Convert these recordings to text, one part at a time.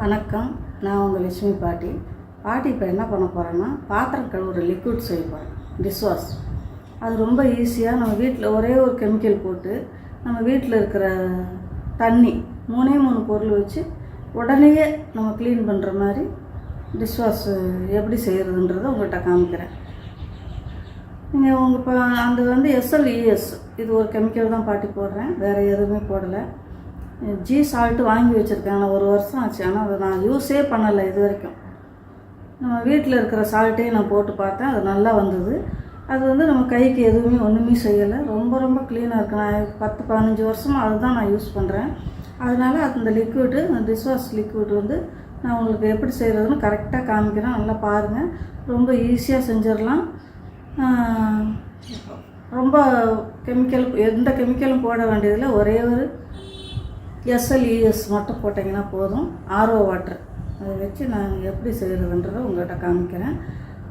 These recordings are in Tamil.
வணக்கம். நான் உங்கள் லட்சுமி பாட்டி. பாட்டி இப்போ என்ன பண்ண போகிறேன்னா பாத்திரம் கழுவுற லிக்விட் செய்ய போகிறேன் டிஷ்வாஷ் அது ரொம்ப ஈஸியாக நம்ம வீட்டில் ஒரே ஒரு கெமிக்கல் போட்டு நம்ம வீட்டில் இருக்கிற தண்ணி மூணே மூணு பொருள் வச்சு உடனேயே நம்ம க்ளீன் பண்ணுற மாதிரி டிஷ்வாஷ் எப்படி செய்கிறதுன்றதை உங்கள்கிட்ட காமிக்கிறேன். நீங்கள் உங்கள் இப்போ அந்த வந்து எஸ்எல்இஎஸ் இது ஒரு கெமிக்கல் தான் பாட்டி போடுறேன். வேறு எதுவுமே போடலை. ஜி சால்ட்டு வாங்கி வச்சுருக்கேன் ஒரு வருஷம் ஆச்சு. ஆனால் அதை நான் யூஸே பண்ணலை இது வரைக்கும். நம்ம வீட்டில் இருக்கிற சால்ட்டே நான் போட்டு பார்த்தேன். அது நல்லா வந்தது. அது வந்து நம்ம கைக்கு எதுவுமே ஒன்றுமே செய்யலை. ரொம்ப ரொம்ப க்ளீனாக இருக்குது நான் பத்து பதினஞ்சு வருஷமாக அதுதான் நான் யூஸ் பண்ணுறேன் அதனால் அந்த லிக்விடு அந்த டிஷ்வாஷ் லிக்விட் வந்து நான் உங்களுக்கு எப்படி செய்கிறதுன்னு கரெக்டாக காமிக்கிறேன். நல்லா பாருங்கள் ரொம்ப ஈஸியாக செஞ்சிடலாம். ரொம்ப கெமிக்கல் எந்த கெமிக்கலும் போட வேண்டியதில்லை. ஒரே ஒரு எஸ்எல்இஎஸ் மட்டும் போட்டிங்கன்னா போதும். ஆர்ஓ வாட்டர் அதை வச்சு நான் எப்படி செய்கிறதுன்றதை உங்கள்கிட்ட காமிக்கிறேன்.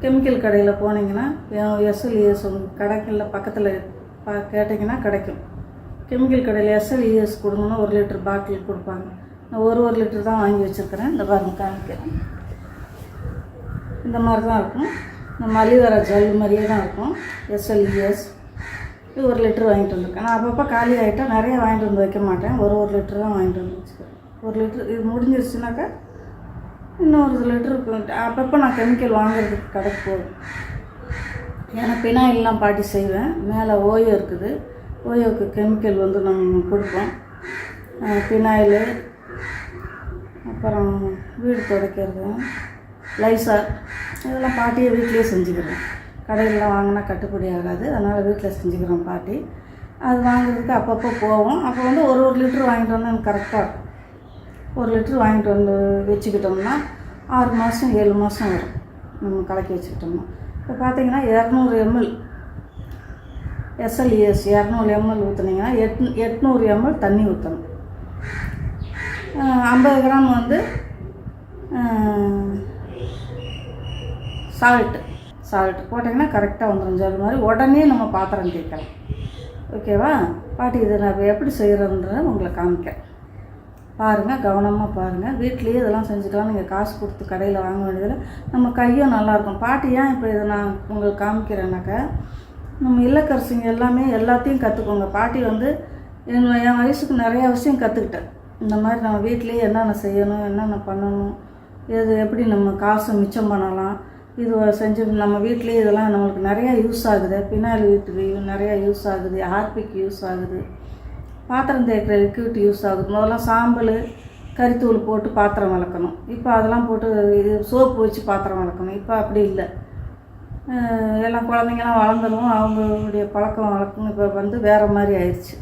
கெமிக்கல் கடையில் போனீங்கன்னா எஸ்எல்இஎஸ் உங்கள் கடைகளில் பக்கத்தில் பா கேட்டிங்கன்னா கிடைக்கும். கெமிக்கல் கடையில் எஸ்எல்இஎஸ் கொடுங்கன்னா ஒரு லிட்டர் பாட்டில் கொடுப்பாங்க. நான் ஒரு ஒரு லிட்டர் தான் வாங்கி வச்சுருக்கிறேன். இந்த பாருங்க காமிக்கிறேன். இந்த மாதிரி தான் இருக்கும். இந்த மலிவர ஜல் மாதிரியே தான் இருக்கும். எஸ்எல்இஎஸ் இது ஒரு லிட்டர் வாங்கிட்டு வந்திருக்கேன். நான் அப்பப்போ காலி ஆகிட்டா நிறைய வாங்கிட்டு வந்து வைக்க மாட்டேன். ஒரு ஒரு லிட்டர் தான் வாங்கிட்டு வந்து வச்சுக்கிறேன் ஒரு லிட்டர் இது முடிஞ்சிருச்சுனாக்கா இன்னொரு லிட்டருக்கு அப்பப்போ நான் கெமிக்கல் வாங்குறதுக்கு கடைக்கு போவேன். ஏன்னா பினாயிலாம் பாட்டி செய்வேன். மேலே ஓயோ இருக்குது. ஓயோவுக்கு கெமிக்கல் வந்து நம்ம கொடுப்போம். பினாயில் அப்புறம் வீடு துடைக்கிறது லைசார் இதெல்லாம் பாட்டியை வீட்டிலேயே செஞ்சுக்கிறேன். கடையிலலாம் வாங்கினா கட்டுப்படி ஆகாது. அதனால் வீட்டில் செஞ்சுக்கிறோம் பாட்டி. அது வாங்குறதுக்கு அப்பப்போ போவோம். அப்போ வந்து ஒரு ஒரு லிட்டர் வாங்கிட்டு வந்தால் எனக்கு கரெக்டாக இருக்கும். ஒரு லிட்டர் வாங்கிட்டு வந்து வச்சுக்கிட்டோம்னா ஆறு மாதம் ஏழு மாதம் வரும். நம்ம கலக்கி வச்சுக்கிட்டோம்னா. இப்போ பார்த்தீங்கன்னா இரநூறு எம்எல் எஸ்எல்இஎஸ் இரநூறு எம்எல் ஊற்றுனீங்கன்னா எட் எட்நூறு எம்எல் தண்ணி ஊற்றணும் ஐம்பது கிராம் வந்து சால்ட்டு சால்ட் போட்டிங்கன்னா கரெக்டாக வந்துடும் அது மாதிரி உடனே நம்ம பாத்திரம் தேய்க்கலாம். ஓகேவா பாட்டி இதை நான் எப்படி செய்கிறதுன்றத உங்களை காமிக்கிறேன். பாருங்கள் கவனமாக பாருங்கள் வீட்லேயே இதெல்லாம் செஞ்சுக்கலாம். நீங்கள் காசு கொடுத்து கடையில் வாங்க வேண்டியதில் நம்ம கையும் நல்லாயிருக்கும் பாட்டி ஏன் இப்போ இதை நான் உங்களுக்கு காமிக்கிறேன்னாக்கா நம்ம இல்லக்கரசிங்க எல்லாமே எல்லாத்தையும் கற்றுக்கோங்க பாட்டி வந்து என் என் வயசுக்கு நிறையா விஷயம் கற்றுக்கிட்டேன் இந்த மாதிரி நம்ம வீட்லேயே என்னென்ன செய்யணும் என்னென்ன பண்ணணும் எது எப்படி நம்ம காசு மிச்சம் பண்ணலாம் இது செஞ்சு நம்ம வீட்லேயே இதெல்லாம் நம்மளுக்கு நிறையா யூஸ் ஆகுது. பின்னாடி வீட்டுக்கு நிறையா யூஸ் ஆகுது. ஹார்பிக் யூஸ் ஆகுது. பாத்திரம் தேய்க்கிற லிக்விட் யூஸ் ஆகுது. முதல்லாம் சாம்பல் கறித்தூள் போட்டு பாத்திரம் வளர்க்கணும். இப்போ அதெல்லாம் போட்டு இது சோப்பு வச்சு பாத்திரம் வளர்க்கணும். இப்போ அப்படி இல்லை. எல்லாம் குழந்தைங்கலாம் வளர்ந்துடும் அவங்களுடைய பழக்கம் வழக்கம் இப்போ வந்து வேறு மாதிரி ஆயிடுச்சு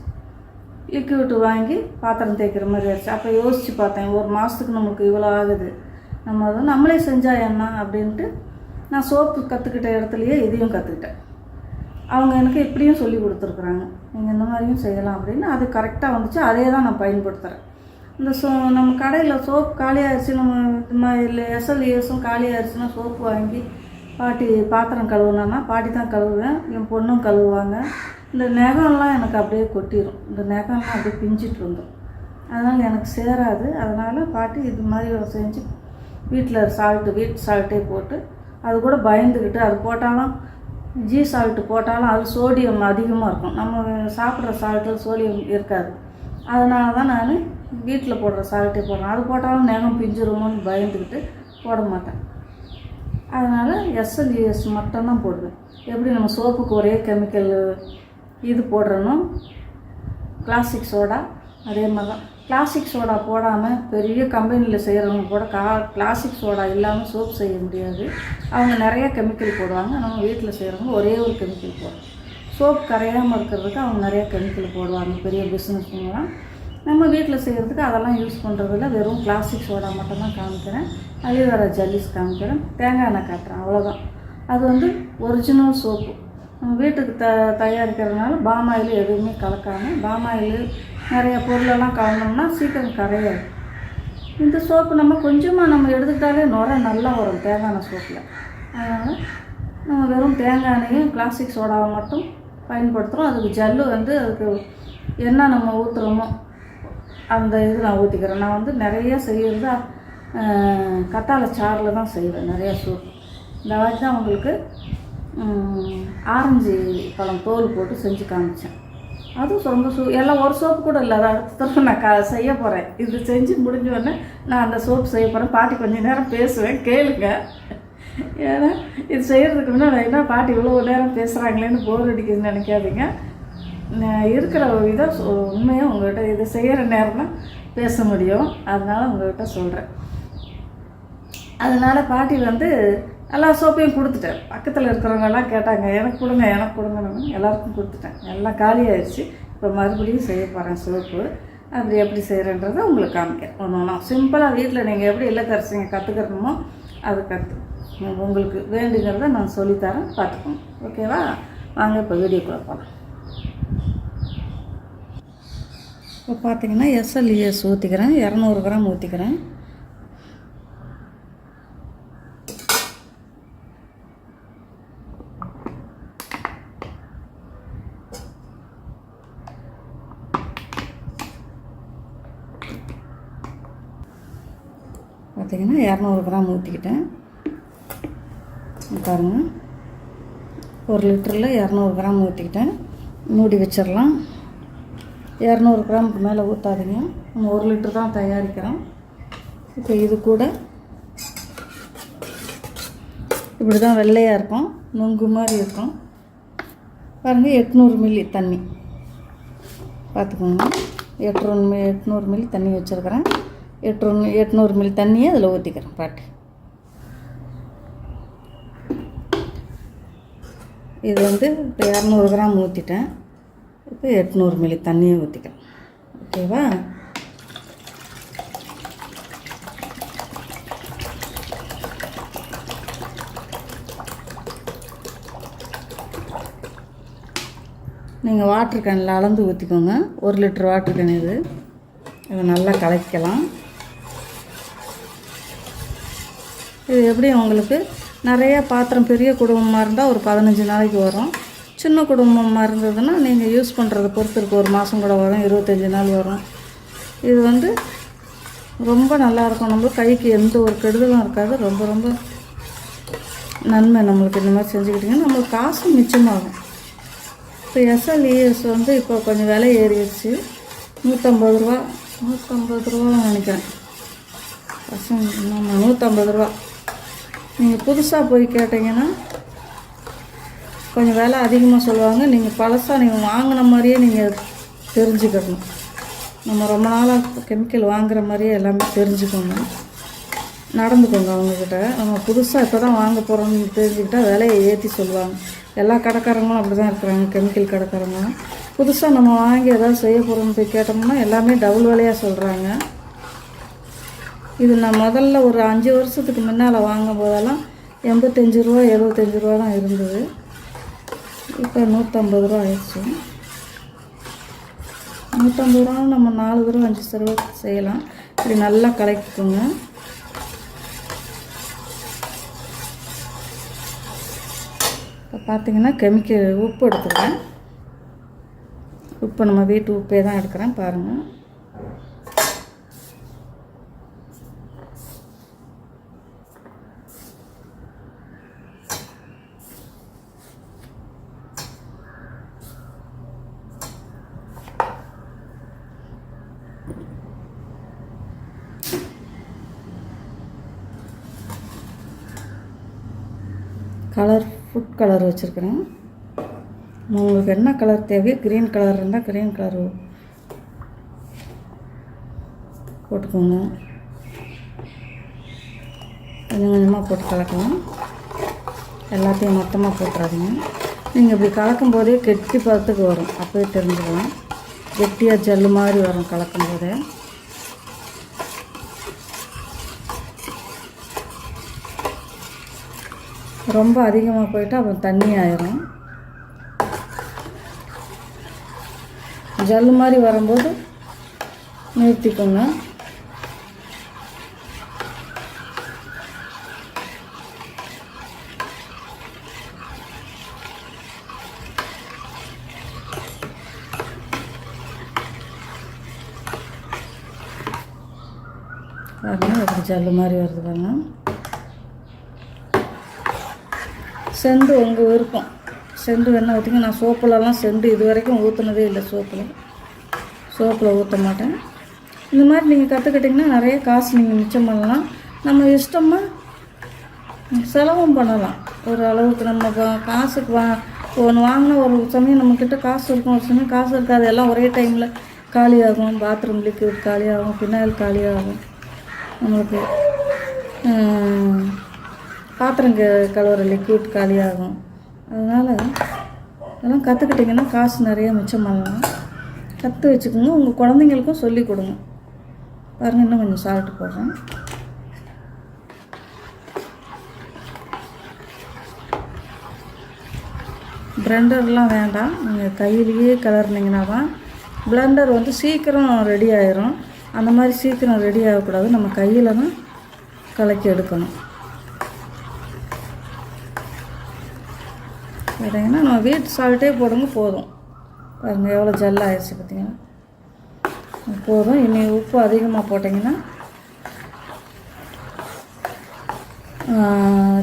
லிக்விட் வாங்கி பாத்திரம் தேய்க்கிற மாதிரி ஆயிடுச்சு அப்போ யோசித்து பார்த்தேன் ஒரு மாதத்துக்கு நமக்கு இவ்வளோ ஆகுது. நம்ம அதை நம்மளே செஞ்சால் என்ன அப்படின்ட்டு நான் சோப்பு கற்றுக்கிட்ட இடத்துலையே இதையும் கற்றுக்கிட்டேன் அவங்க எனக்கு இப்படியும் சொல்லி கொடுத்துருக்குறாங்க. நீங்கள் இந்த மாதிரியும் செய்யலாம் அப்படின்னு. அது கரெக்டாக வந்துச்சு. அதே தான் நான் பயன்படுத்துகிறேன் இந்த சோ நம்ம கடையில் சோப்பு காலியாகிடுச்சு நம்ம இது மாதிரி இல்லை எஸ்எல்ஏஸும் காலியாகிடுச்சுன்னா சோப்பு வாங்கி பாட்டி பாத்திரம் கழுவுனா பாட்டி தான் கழுவுவேன். என் பொண்ணும் கழுவுவாங்க. இந்த நகம்லாம் எனக்கு அப்படியே கொட்டிடும் இந்த நகம்லாம் அப்படியே பிஞ்சிட்டு வந்துடும் அதனால் எனக்கு சேராது. அதனால் பாட்டி இது மாதிரி செஞ்சு வீட்டில் சால்ட்டு வீட் சால்ட்டே போட்டு அது கூட பயந்துக்கிட்டு அது போட்டாலும் ஜி சால்ட்டு போட்டாலும் அது சோடியம் அதிகமாக இருக்கும். நம்ம சாப்பிட்ற சால்ட்டில் சோடியம் இருக்காது. அதனால தான் நான் வீட்டில் போடுற சால்ட்டே போடுறேன். அது போட்டாலும் நேரம் பிஞ்சிருமோன்னு பயந்துக்கிட்டு போட மாட்டேன். அதனால் எஸ்எல்ஜிஎஸ் மட்டும்தான் போடுவேன். எப்படி நம்ம சோப்புக்கு ஒரே கெமிக்கல் இது போடுறனோ கிளாசிக் சோடா அதே மாதிரி தான் கிளாசிக் சோடா போடாமல் பெரிய கம்பெனியில் செய்கிறவங்க கூட கா கிளாசிக் சோடா இல்லாமல் சோப் செய்ய முடியாது. அவங்க நிறைய கெமிக்கல் போடுவாங்க. நம்ம வீட்டில் செய்கிறவங்க ஒரே ஒரு கெமிக்கல் போடுறோம். சோப் கரையாமல் இருக்கிறதுக்கு அவங்க நிறைய கெமிக்கல் போடுவாங்க. பெரிய பிஸ்னஸ்லாம் நம்ம வீட்டில் செய்கிறதுக்கு அதெல்லாம் யூஸ் பண்ணுறதில்ல வெறும் பிளாஸ்டிக் சோடா மட்டும்தான் காமிக்கிறேன். அலிவேரா ஜல்லிஸ் காமிக்கிறேன். தேங்காய் எண்ணெய் காட்டுறேன். அவ்வளோதான் அது வந்து ஒரிஜினல் சோப்பு நம்ம வீட்டுக்கு த தயாரிக்கிறதுனால பாமாயில் எதுவுமே கலக்காமல் பாமாயில் நிறைய பொருளெல்லாம் கலந்தோம்னா சீக்கிரம் கரையாது. இந்த சோப்பு நம்ம கொஞ்சமாக நம்ம எடுத்துக்கிட்டாலே நுர நல்லா வரும் தேங்காய் சோப்பில். அதனால் நம்ம வெறும் தேங்காய் எண்ணெயும் கிளாசிக் சோடாவை மட்டும் பயன்படுத்துகிறோம் அதுக்கு ஜல்லு வந்து அதுக்கு என்ன நம்ம ஊற்றுறோமோ அந்த இது நான் ஊற்றிக்கிறேன் நான் வந்து நிறைய செய்கிறது அஹ், கத்தாழை தான் செய்வேன் நிறையா சூப் இந்த வாட்டி தான் உங்களுக்கு ஆரஞ்சு பழம் தோல் போட்டு செஞ்சு காமிச்சேன். அதுவும் ரொம்ப சூ எல்லாம் ஒரு சோப்பு கூட இல்லை. அதை அடுத்த தடவை நான் க செய்ய போகிறேன் இது செஞ்சு முடிஞ்ச உடனே நான் அந்த சோப்பு செய்ய போகிறேன் பாட்டி கொஞ்ச நேரம் பேசுவேன். கேளுங்க. ஏன்னா இது செய்கிறதுக்கு முன்னாடி என்ன பாட்டி இவ்வளோ நேரம் பேசுகிறாங்களேன்னு போர் அடிக்குதுன்னு நினைக்காதீங்க. இருக்கிற இதை உண்மையாக உங்கள்கிட்ட இதை செய்கிற நேரம் தான் பேச முடியும். அதனால் உங்கள்கிட்ட சொல்கிறேன் அதனால் பாட்டி வந்து எல்லா சோப்பையும் கொடுத்துட்டேன். பக்கத்தில் இருக்கிறவங்க எல்லாம் கேட்டாங்க எனக்கு கொடுங்க எனக்கு கொடுங்கன்னு எல்லாருக்கும் கொடுத்துட்டேன். எல்லாம் காலி இப்போ மறுபடியும் செய்ய போகிறேன் சோப்பு. அப்படி எப்படி செய்கிறேன்றதை உங்களுக்கு காமிக்கிறேன். ஒன்று ஒன்றா சிம்பிளாக வீட்டில் நீங்கள் எப்படி இல்லத்தரசிங்க கற்றுக்கணுமோ அது கற்று உங்களுக்கு வேண்டுங்கிறத நான் சொல்லித்தரேன் பார்த்துக்கோங்க. ஓகேவா? வாங்க இப்போ வீடியோக்குள்ளே போகலாம் இப்போ பார்த்தீங்கன்னா எஸ்எல்இஎஸ் ஊற்றிக்கிறேன் இரநூறு கிராம் ஊற்றிக்கிறேன் பார்த்தீங்கன்னா இரநூறு கிராம் ஊற்றிக்கிட்டேன். பாருங்க. ஒரு லிட்டரில் இரநூறு கிராம் ஊற்றிக்கிட்டேன். மூடி வச்சிடலாம். இரநூறு கிராமுக்கு மேலே ஊற்றாதீங்க நம்ம ஒரு லிட்டர் தான் தயாரிக்கிறோம். இப்போ இது கூட இப்படி தான் வெள்ளையாக இருக்கும். நுங்கு மாதிரி இருக்கும். பாருங்கள் எட்நூறு மில்லி தண்ணி. பார்த்துக்கோங்க. எட்நூறு மி எட்நூறு மில்லி தண்ணி வச்சுருக்குறேன். எட்நூறு எட்நூறு மில்லி தண்ணியை அதில் ஊற்றிக்கிறேன் பாட்டி இது வந்து இப்போ இரநூறு கிராம் ஊற்றிட்டேன் இப்போ எட்நூறு மில்லி தண்ணியை ஊற்றிக்கிறேன் ஓகேவா நீங்கள் வாட்டர் கேனில் அளந்து ஊற்றிக்கோங்க ஒரு லிட்டர் வாட்டர் கேன் இது. இதை நல்லா கலக்கலாம் இது எப்படி உங்களுக்கு நிறைய பாத்திரம் பெரிய குடும்பமாக இருந்தால் ஒரு பதினஞ்சு நாளைக்கு வரும். சின்ன குடும்பமாக இருந்ததுன்னா நீங்கள் யூஸ் பண்ணுறத பொறுத்து இருக்கு ஒரு மாதம் கூட வரும் இருபத்தஞ்சி நாள் வரும். இது வந்து ரொம்ப நல்லாயிருக்கும் நம்ம கைக்கு எந்த ஒரு கெடுதலும் இருக்காது. ரொம்ப ரொம்ப நன்மை நம்மளுக்கு இந்த மாதிரி செஞ்சுக்கிட்டிங்கன்னா நம்மளுக்கு காசும் மிச்சமாகும். இப்போ எஸ்எல்இஎஸ் வந்து இப்போ கொஞ்சம் விலை ஏறிடுச்சு. நூற்றம்பது ரூபா. நூற்றம்பது ரூபா நினைக்கிறேன். பசங்க ஆமாம் நூற்றம்பது ரூபா. நீங்கள் புதுசாக போய் கேட்டிங்கன்னா கொஞ்சம் விலை அதிகமாக சொல்லுவாங்க. நீங்கள் பழசாக நீங்கள் வாங்கின மாதிரியே நீங்கள் தெரிஞ்சுக்கணும். நம்ம ரொம்ப நாளாக கெமிக்கல் வாங்குகிற மாதிரியே எல்லாமே தெரிஞ்சுக்கணும் நடந்துக்கோங்க அவங்கக்கிட்ட நம்ம புதுசாக இப்போ தான் வாங்க போகிறோம்னு தெரிஞ்சுக்கிட்டால் விலையை ஏற்றி சொல்லுவாங்க. எல்லா கடைக்காரங்களும் அப்படி தான் இருக்கிறாங்க கெமிக்கல் கடைக்காரங்களும். புதுசாக நம்ம வாங்கி ஏதாவது செய்ய போகிறோம்னு போய் கேட்டோம்னா எல்லாமே டபுள் விலையாக சொல்கிறாங்க இது நான் முதல்ல ஒரு அஞ்சு வருஷத்துக்கு முன்னால் வாங்கும் போதெல்லாம் எண்பத்தஞ்சு ரூபா எழுபத்தஞ்சி ரூபா தான் இருந்தது. இப்போ நூற்றம்பது ரூபா ஆயிடுச்சு. நூற்றம்பது ரூபா நம்ம நாலு தடவை அஞ்சு தடவை செய்யலாம். இப்படி நல்லா கலக்கிக்கோங்க. இப்போ பார்த்தீங்கன்னா கெமிக்கல் உப்பு எடுத்துக்கிறேன். உப்பு நம்ம வீட்டு உப்பே தான் எடுக்கிறேன் பாருங்கள் கலர் ஃபுட் கலர் வச்சுருக்கிறேன். உங்களுக்கு என்ன கலர் தேவையோ க்ரீன் கலர் இருந்தால் க்ரீன் கலர் போட்டுக்கோங்க. கொஞ்சம் கொஞ்சமாக போட்டு கலக்கலாம். எல்லாத்தையும் மொத்தமாக போட்டுறாதீங்க. நீங்கள் இப்படி கலக்கும் போதே கெட்டி பதத்துக்கு வரும். அப்போயே தெரிஞ்சுக்கலாம். கெட்டியாக ஜல்லு மாதிரி வரும் கலக்கும் போதே. ரொம்ப அதிகமாக போயிட்டு அப்புறம் தண்ணி ஆயிரும். ஜல்லு மாதிரி வரும்போது நிறுத்திக்கோங்க. பாருங்க எப்படி ஜல்லு மாதிரி வருது பாருங்க. செண்டு உங்கள் விருப்பம். செண்டு வேணால் ஊற்றிங்க நான் சோப்புலலாம் செண்டு இது வரைக்கும் ஊற்றுனதே இல்லை சோப்பில். சோப்பில் ஊற்ற மாட்டேன். இந்த மாதிரி நீங்கள் கற்றுக்கிட்டிங்கன்னா நிறைய காசு நீங்கள் மிச்சம் பண்ணலாம். நம்ம இஷ்டமாக செலவும் பண்ணலாம். ஒரு அளவுக்கு நம்ம காசுக்கு வா ஒன்று வாங்கினா ஒரு சமயம் நம்மக்கிட்ட காசு இருக்கும். ஒரு சமயம் காசு இருக்காது. எல்லாம் ஒரே டைமில் காலியாகும். Bathroom liquid காலியாகும். பின்னாயில் காலியாகும். நம்மளுக்கு பாத்திரங்க பாத்திரம் க கழுவுற லிக்விட் காலியாகும். அதனால் இதெல்லாம் கற்றுக்கிட்டிங்கன்னா காசு நிறைய மிச்சம் பண்ணலாம். கற்று வச்சுக்கோங்க உங்கள் குழந்தைங்களுக்கும் சொல்லிக் கொடுங்க. பாருங்கள் இன்னும் கொஞ்சம் சால்ட்டு போடுறேன். பிளெண்டர்லாம் வேண்டாம். நீங்கள் கையிலேயே கலர்னிங்கன்னா தான் பிளெண்டர் வந்து சீக்கிரம் ரெடி ஆயிரும். அந்த மாதிரி சீக்கிரம் ரெடி ஆகக்கூடாது. நம்ம கையில் தான் கலக்கி எடுக்கணும். பார்த்தீங்கன்னா நம்ம வீட்டு சால்ட்டே போடுங்க போதும். பாருங்கள் எவ்வளோ ஜெல் ஆயிடுச்சு பார்த்தீங்கன்னா போதும். இனி உப்பு அதிகமாக போட்டிங்கன்னா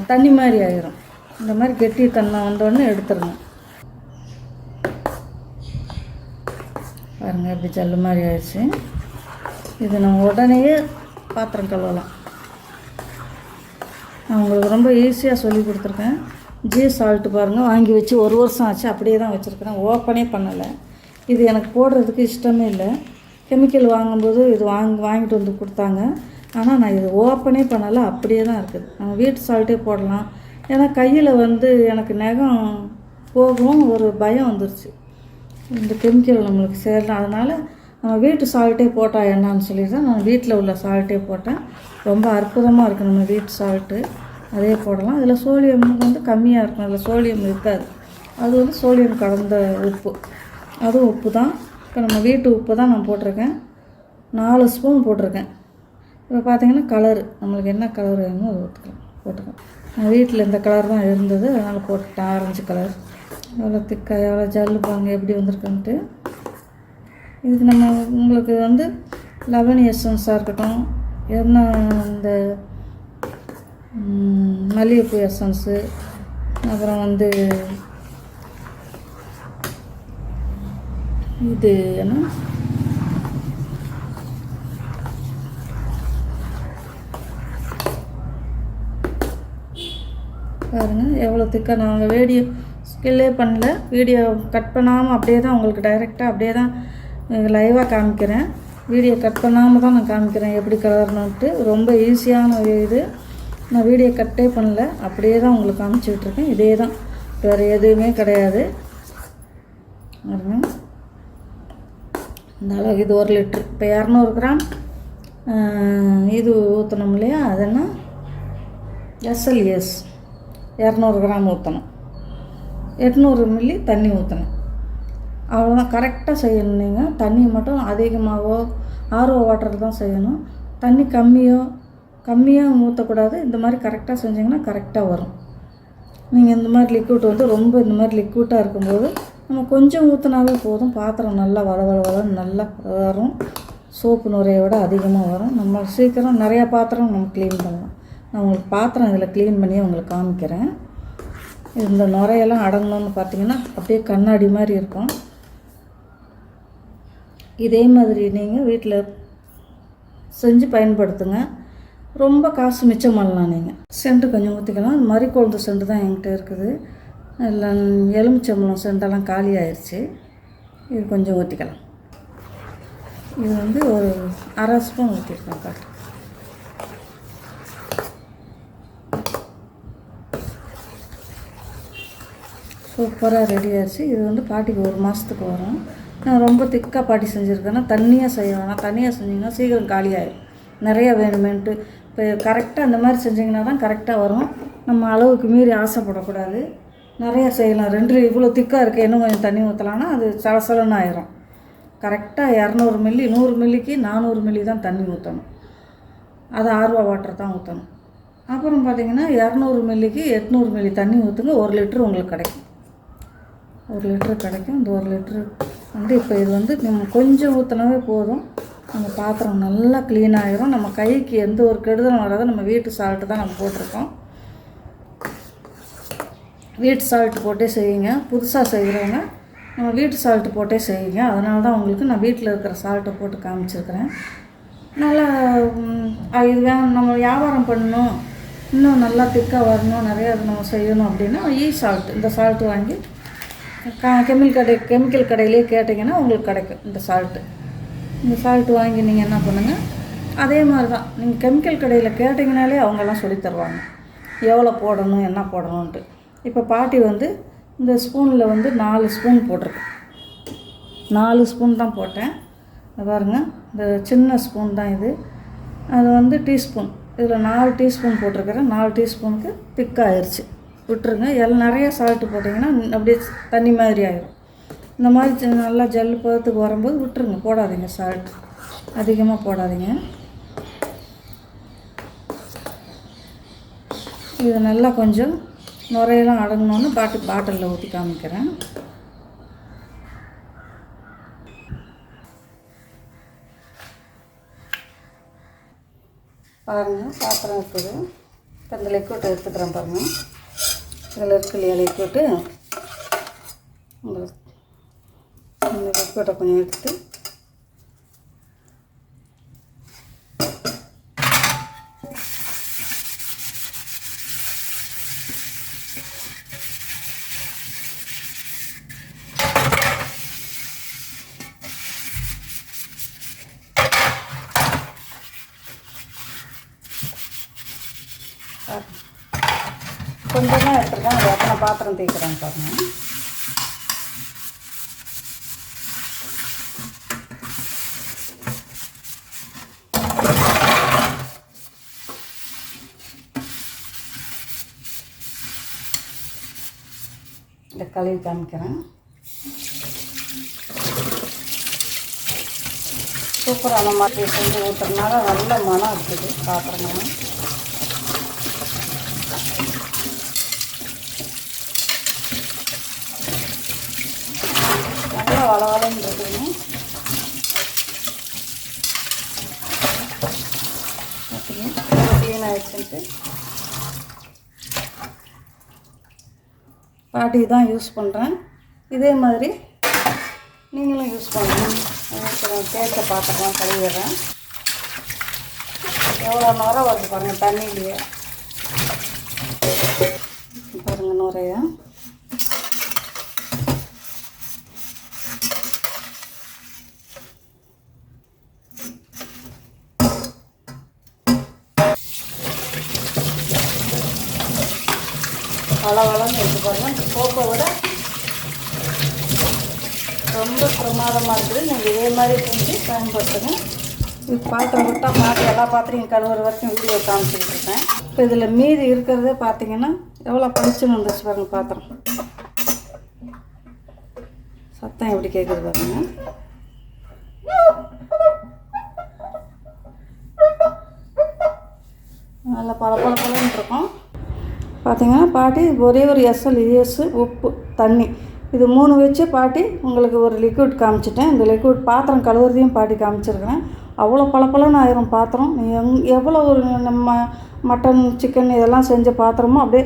தண்ணி மாதிரி ஆயிரும். இந்த மாதிரி கெட்டி தன்மை வந்தோடனே எடுத்துடணும். பாருங்கள் இப்படி ஜல்லு மாதிரி ஆயிடுச்சு இது நம்ம உடனேயே பாத்திரம் கழுவலாம். நான் உங்களுக்கு ரொம்ப ஈஸியாக சொல்லி கொடுத்துருக்கேன். ஜீ சால்ட்டு பாருங்கள் வாங்கி வச்சு ஒரு வருஷம் ஆச்சு அப்படியே தான் வச்சுருக்கிறேன். ஓப்பனே பண்ணலை. இது எனக்கு போடுறதுக்கு இஷ்டமே இல்லை. கெமிக்கல் வாங்கும்போது இது வாங்கி வாங்கிட்டு வந்து கொடுத்தாங்க. ஆனால் நான் இது ஓப்பனே பண்ணலை அப்படியே தான் இருக்குது. நம்ம வீட்டு சால்ட்டே போடலாம். ஏன்னா கையில் வந்து எனக்கு நகம் போகும் ஒரு பயம் வந்துருச்சு. இந்த கெமிக்கல் நம்மளுக்கு சேரலாம் அதனால் நம்ம வீட்டு சால்ட்டே போட்டால் என்னன்னு சொல்லி தான் நான் வீட்டில் உள்ள சால்ட்டே போட்டேன். ரொம்ப அற்புதமாக இருக்குது நம்ம வீட்டு சால்ட்டு அதே போடலாம். அதில் சோடியம் வந்து கம்மியாக இருக்கும். அதில் சோடியம் இருக்காது. அது வந்து சோடியம் கலந்த உப்பு. அதுவும் உப்பு தான் இப்போ நம்ம வீட்டு உப்பு தான் நான் போட்டிருக்கேன். நாலு ஸ்பூன் போட்டிருக்கேன். இப்போ பார்த்தீங்கன்னா கலரு நம்மளுக்கு என்ன கலர் வேணுமோ அது ஊற்றுக்கலாம் போட்டுக்கலாம். நான் வீட்டில் இந்த கலர் தான் இருந்தது. அதனால் போட்டுட்டேன். ஆரஞ்சு கலர் எவ்வளோ திக்காக எவ்வளோ ஜல்லு பாங்க எப்படி வந்திருக்குன்ட்டு. இதுக்கு நம்ம உங்களுக்கு வந்து லெவன் எசன்ஸாக இருக்கட்டும். என்ன இந்த மல்லிகைப்பூ எசன்ஸு அப்புறம் வந்து இது என்ன? பாருங்கள் எவ்வளோ திக்காக நாங்கள் வீடியோ ஸ்கில்லே பண்ணல. வீடியோ கட் பண்ணாமல் அப்படியே தான் உங்களுக்கு டைரெக்டாக அப்படியே தான் லைவாக காமிக்கிறேன். வீடியோ கட் பண்ணாமல் தான் நான் காமிக்கிறேன் எப்படி கலரணுன்ட்டு ரொம்ப ஈஸியான ஒரு இது. நான் வீடியோ கட்டே பண்ணல. அப்படியே தான் உங்களுக்கு காமிச்சு விட்ருக்கேன் இதே தான் வேறு எதுவுமே கிடையாது. இந்த அளவுக்கு இது ஒரு லிட்ரு இப்போ இரநூறு கிராம் இது ஊற்றணும் இல்லையா? அதுன்னா எஸ்எல்எஸ் இரநூறு கிராம் ஊற்றணும் எட்நூறு மில்லி தண்ணி ஊற்றணும் அவ்வளோதான் கரெக்டாக செய்யணும் நீங்கள் தண்ணி மட்டும் அதிகமாகவோ ஆர்ஓ வாட்டர் தான் செய்யணும். தண்ணி கம்மியோ கம்மியாக ஊற்றக்கூடாது இந்த மாதிரி கரெக்டாக செஞ்சிங்கன்னா கரெக்டாக வரும். நீங்கள் இந்த மாதிரி லிக்விட் வந்து ரொம்ப இந்த மாதிரி லிக்விட்டாக இருக்கும்போது நம்ம கொஞ்சம் ஊற்றினாவே போதும். பாத்திரம் நல்லா வள வள வளன்னு நல்லா வரும். சோப்பு நுரையை விட அதிகமாக வரும். நம்ம சீக்கிரம் நிறையா பாத்திரம் நம்ம க்ளீன் பண்ணலாம். நான் உங்களுக்கு பாத்திரம் இதில் க்ளீன் பண்ணி உங்களுக்கு காமிக்கிறேன். இந்த நுரையெல்லாம் அடங்கணும்னு பார்த்தீங்கன்னா அப்படியே கண்ணாடி மாதிரி இருக்கும். இதே மாதிரி நீங்கள் வீட்டில் செஞ்சு பயன்படுத்துங்க. ரொம்ப காசு மிச்சம் பண்ணலாம் நீங்கள் சென்ட்டு கொஞ்சம் ஊற்றிக்கலாம் மறிக்கொழுந்து சென்ட்டு தான் என்கிட்ட இருக்குது. எல்லாம் எலுமிச்சம்பழம் சென்டெல்லாம் காலி ஆயிடுச்சு இது கொஞ்சம் ஊற்றிக்கலாம் இது வந்து ஒரு அரை ஸ்பூன் ஊற்றிருக்கோம் காட்டு சூப்பராக ரெடி ஆயிடுச்சு இது வந்து பாட்டிக்கு ஒரு மாதத்துக்கு வரும். நான் ரொம்ப திக்காக பாட்டி செஞ்சுருக்கேன்னா தண்ணியாக செய்ய வேணாம். தனியாக செஞ்சிங்கன்னா சீக்கிரம் காலியாயிடும் நிறையா வேணுமேன்ட்டு இப்போ கரெக்டாக அந்த மாதிரி செஞ்சிங்கன்னா தான் கரெக்டாக வரும். நம்ம அளவுக்கு மீறி ஆசைப்படக்கூடாது. நிறையா செய்யலாம். ரெண்டு இவ்வளோ திக்காக இருக்குது இன்னும் கொஞ்சம் தண்ணி ஊற்றலான்னா அது சலசலன்னு ஆயிரும் கரெக்டாக இரநூறு மில்லி நூறு மில்லிக்கு நானூறு மில்லி தான் தண்ணி ஊற்றணும் அது ஆர்வா வாட்டர் தான் ஊற்றணும் அப்புறம் பார்த்தீங்கன்னா இரநூறு மில்லிக்கு எட்நூறு மில்லி தண்ணி ஊற்றுங்க ஒரு லிட்ரு உங்களுக்கு கிடைக்கும். ஒரு லிட்ரு கிடைக்கும். இந்த ஒரு லிட்டரு வந்து இப்போ இது வந்து நம்ம கொஞ்சம் ஊற்றினாவே போதும். அந்த பாத்திரம் நல்லா க்ளீன் ஆகிரும் நம்ம கைக்கு எந்த ஒரு கெடுதலும் வராது. நம்ம வீட்டு சால்ட்டு தான் நம்ம போட்டிருக்கோம். வீட்டு சால்ட்டு போட்டே செய்யுங்க. புதுசாக செய்கிறவங்க நம்ம வீட்டு சால்ட்டு போட்டே செய்யுங்க. அதனால தான் உங்களுக்கு நான் வீட்டில் இருக்கிற சால்ட்டை போட்டு காமிச்சிருக்கிறேன். நல்லா இது வேணும் நம்ம வியாபாரம் பண்ணணும். இன்னும் நல்லா திக்காக வரணும். நிறைய அது நம்ம செய்யணும் அப்படின்னா ஈ சால்ட் இந்த சால்ட்டு வாங்கி க கெமிக்கல் கடை கெமிக்கல் கடையிலே கேட்டிங்கன்னா உங்களுக்கு கிடைக்கும் இந்த சால்ட்டு இந்த சால்ட் வாங்கி நீங்கள் என்ன பண்ணுங்கள் அதே மாதிரி தான் நீங்கள் கெமிக்கல் கடையில் கேட்டிங்கனாலே அவங்கெல்லாம் சொல்லித் தருவாங்க. எவ்வளோ போடணும் என்ன போடணுன்ட்டு இப்போ பாட்டி வந்து இந்த ஸ்பூனில் வந்து நாலு ஸ்பூன் போட்டிருக்கேன் நாலு ஸ்பூன் தான் போட்டேன். பாருங்கள் பாருங்க. இந்த சின்ன ஸ்பூன் தான் இது. அது வந்து டீஸ்பூன் இதில் நாலு டீஸ்பூன் போட்டிருக்கிறேன். நாலு டீஸ்பூனுக்கு திக்காயிருச்சு விட்டுருங்க. எல்லாம் நிறைய சால்ட்டு போட்டிங்கன்னா அப்படியே தண்ணி மாதிரி ஆயிடும் இந்த மாதிரி நல்லா ஜல் பதத்துக்கு வரும்போது விட்டுருங்க போடாதீங்க சால்ட் அதிகமாக போடாதீங்க. இது நல்லா கொஞ்சம் நுரையெல்லாம் அடங்கணுன்னு பாட்டு பாட்டிலில் ஊற்றி காமிக்கிறேன். பாருங்கள் பாத்திரம் இருக்குது. இப்போ இந்த லிக்விட் எடுத்துக்கிறேன் பாருங்கள் இதில் இருக்கு இல்லையா லிக்விட்டு உங்களுக்கு இந்த கொஞ்சம் எடுத்து கொஞ்சமாக எடுத்துருக்கேன் அது எத்தனை பாத்திரம் தேய்க்கிறேன் பாருங்கள் இந்த கழுவி காமிக்கிறேன். சூப்பரான மாதிரி செஞ்சு ஊற்றுறதுனால நல்ல மனம் இருக்குது பாத்திரங்கள்லாம் நல்லா வளவளன்னு இருக்குதுங்க. க்ளீன் வச்சுட்டு பாட்டி தான் யூஸ் பண்ணுறேன் இதே மாதிரி நீங்களும் யூஸ் பண்ணணும் டேஸ்ட்டை பார்த்துக்கலாம் கழுவிடுறேன். எவ்வளோ நேரம் வருது பாருங்கள் தண்ணியிலேயே. பாருங்கள் நுரையா. வளவளன்னு இருக்கு பாருங்க. இந்த விட ரொம்ப பிரமாதமாக இருக்குது. நீங்கள் இதே மாதிரி செஞ்சு பயன்படுத்துங்க. இது பாத்திரம் விட்டால் பார்த்து எல்லா பாத்திரம் கழுவுற வரைக்கும் வீடியோ காமிச்சிக்கிட்டு இருக்கேன். இப்போ இதில் மீதி இருக்கிறதே பார்த்தீங்கன்னா எவ்வளோ பளிச்சுன்னு வந்துச்சு பாருங்க பாத்திரம். சத்தம் எப்படி கேட்குது பாருங்க. நல்லா பல பல பலன்னு இருக்கும். பார்த்தீங்கன்னா பாட்டி ஒரே ஒரு எஸ்எல் இஎஸ் உப்பு தண்ணி. இது மூணு வச்சு பாட்டி உங்களுக்கு ஒரு லிக்விட் காமிச்சிட்டேன். இந்த லிக்விட் பாத்திரம் கழுவுறதையும் பாட்டி காமிச்சிருக்கிறேன். அவ்வளோ பளபளன்னு ஆயிரும் பாத்திரம். எங் எவ்வளோ ஒரு நம்ம மட்டன் சிக்கன் இதெல்லாம் செஞ்ச பாத்திரமும் அப்படியே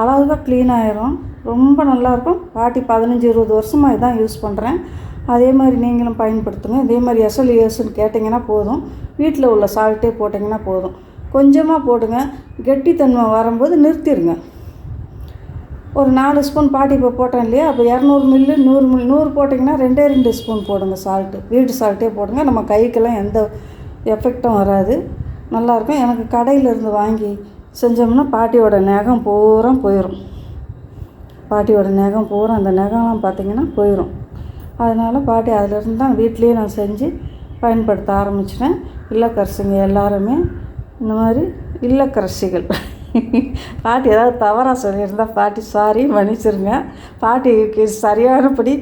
அழகாக க்ளீன் ஆயிரும். ரொம்ப நல்லாயிருக்கும் பாட்டி பதினஞ்சு இருபது வருஷமாக இதான் யூஸ் பண்ணுறேன் அதே மாதிரி நீங்களும் பயன்படுத்துங்க. இதே மாதிரி எஸ்எல் இஎஸ்ன்னு கேட்டிங்கன்னா போதும். வீட்டில் உள்ள சால்ட்டே போட்டிங்கன்னா போதும். கொஞ்சமாக போடுங்க. கெட்டித்தன்மை வரும்போது நிறுத்திடுங்க ஒரு நாலு ஸ்பூன் பாட்டி இப்போ போட்டேன் இல்லையா? அப்போ இரநூறு மில்லு நூறு மில் நூறு போட்டிங்கன்னா ரெண்டே ரெண்டு ஸ்பூன் போடுங்க சால்ட்டு வீட்டு சால்ட்டே போடுங்க. நம்ம கைக்கெல்லாம் எந்த எஃபெக்டும் வராது. நல்லாயிருக்கும் எனக்கு கடையிலேருந்து வாங்கி செஞ்சோம்னா பாட்டியோட நகம் பூரா போயிடும் பாட்டியோட நகம் பூரா அந்த நகம்லாம் பார்த்திங்கன்னா போயிடும் அதனால் பாட்டி அதிலிருந்து தான் வீட்லேயே நான் செஞ்சு பயன்படுத்த ஆரம்பிச்சிட்டேன். இல்லக்கரசிங்க எல்லாருமே இந்த மாதிரி இல்லக்கரசிகள். பாட்டி ஏதாவது தவறாக சொல்லியிருந்தா பாட்டி சாரி மன்னிச்சிருங்க. பாட்டிக்கு சரியானபடி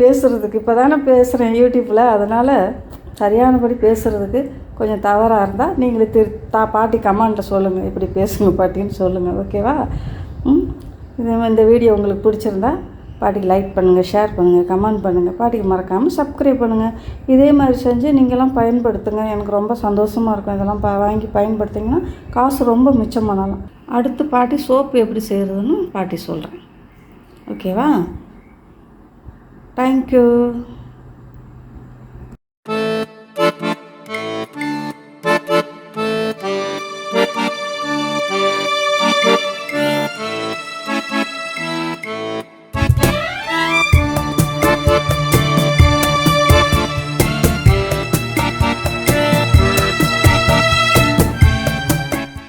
பேசுகிறதுக்கு இப்போ தானே பேசுகிறேன் யூடியூப்பில் அதனால் சரியானபடி பேசுகிறதுக்கு கொஞ்சம் தவறாக இருந்தால் நீங்களே திரு தா பாட்டி கமெண்ட்டில் சொல்லுங்கள் இப்படி பேசுங்க பாட்டின்னு சொல்லுங்கள் ஓகேவா? இந்த வீடியோ உங்களுக்கு பிடிச்சிருந்தா பாட்டிக்கு லைக் பண்ணுங்கள் ஷேர் பண்ணுங்கள் கமெண்ட் பண்ணுங்கள் பாட்டிக்கு மறக்காமல் சப்ஸ்கிரைப் பண்ணுங்கள் இதே மாதிரி செஞ்சு நீங்களாம் பயன்படுத்துங்க. எனக்கு ரொம்ப சந்தோஷமாக இருக்கும். இதெல்லாம் ப வாங்கி பயன்படுத்திங்கன்னா காசு ரொம்ப மிச்சம் பண்ணலாம் அடுத்து பாட்டி சோப்பு எப்படி செய்கிறதுன்னு பாட்டி சொல்கிறேன் ஓகேவா தேங்க்யூ